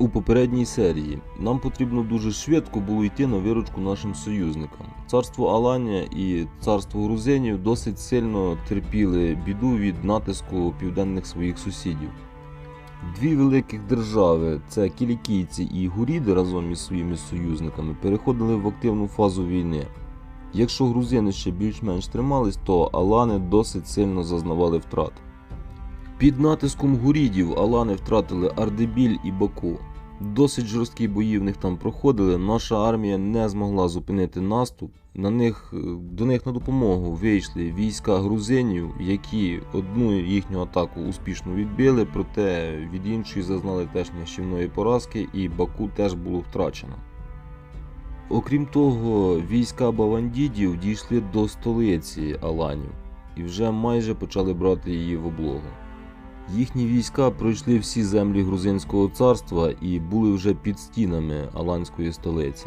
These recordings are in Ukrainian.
У попередній серії нам потрібно дуже швидко було йти на виручку нашим союзникам. Царство Аланія і царство грузинів досить сильно терпіли біду від натиску південних своїх сусідів. Дві великих держави це кілікійці і гуріди разом із своїми союзниками переходили в активну фазу війни. Якщо грузини ще більш-менш тримались, то алани досить сильно зазнавали втрат. Під натиском гурідів алани втратили Ардебіль і Баку. Досить жорсткі бої в них там проходили. Наша армія не змогла зупинити наступ. На них, е, до них на допомогу вийшли війська грузинів, які одну їхню атаку успішно відбили, проте від іншої зазнали теж нищівної поразки, і Баку теж було втрачено. Окрім того, війська бавандідів дійшли до столиці Аланів і вже майже почали брати її в облогу. Їхні війська пройшли всі землі грузинського царства і були вже під стінами Аланської столиці.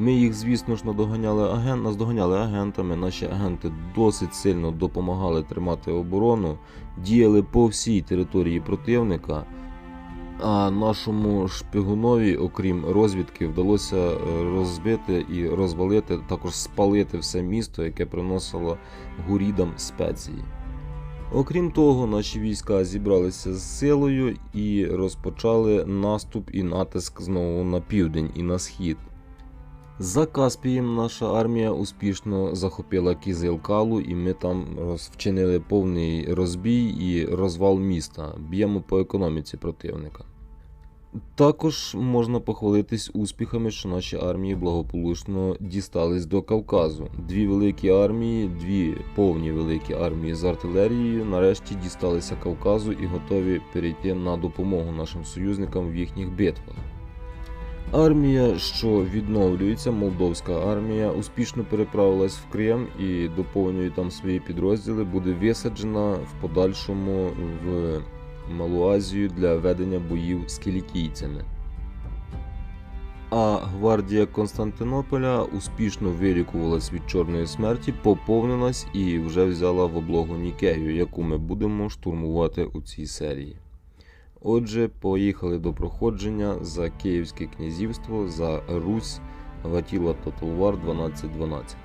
Ми їх, звісно ж, надоганяли аген... наздоганяли агентами. Наші агенти досить сильно допомагали тримати оборону, діяли по всій території противника. А нашому шпигунові, окрім розвідки, вдалося е, розбити і розвалити, також спалити все місто, яке приносило гурідам спеції. Окрім того, наші війська зібралися з силою і розпочали наступ і натиск знову на південь і на схід. За Каспієм наша армія успішно захопила Кізилкалу, і ми там вчинили повний розбій і розвал міста. Б'ємо по економіці противника. Також можна похвалитись успіхами, що наші армії благополучно дістались до Кавказу. Дві великі армії, дві повні великі армії з артилерією нарешті дісталися Кавказу і готові перейти на допомогу нашим союзникам в їхніх битвах. Армія, що відновлюється, молдовська армія, успішно переправилась в Крим і доповнює там свої підрозділи, буде висаджена в подальшому в Малу Азію для ведення боїв з кілікійцями. А гвардія Константинополя успішно вилікувалась від чорної смерті, поповнилась і вже взяла в облогу Нікею, яку ми будемо штурмувати у цій серії. Отже, поїхали до проходження за Київське князівство, за Русь Гатіла Тоталвар 1212.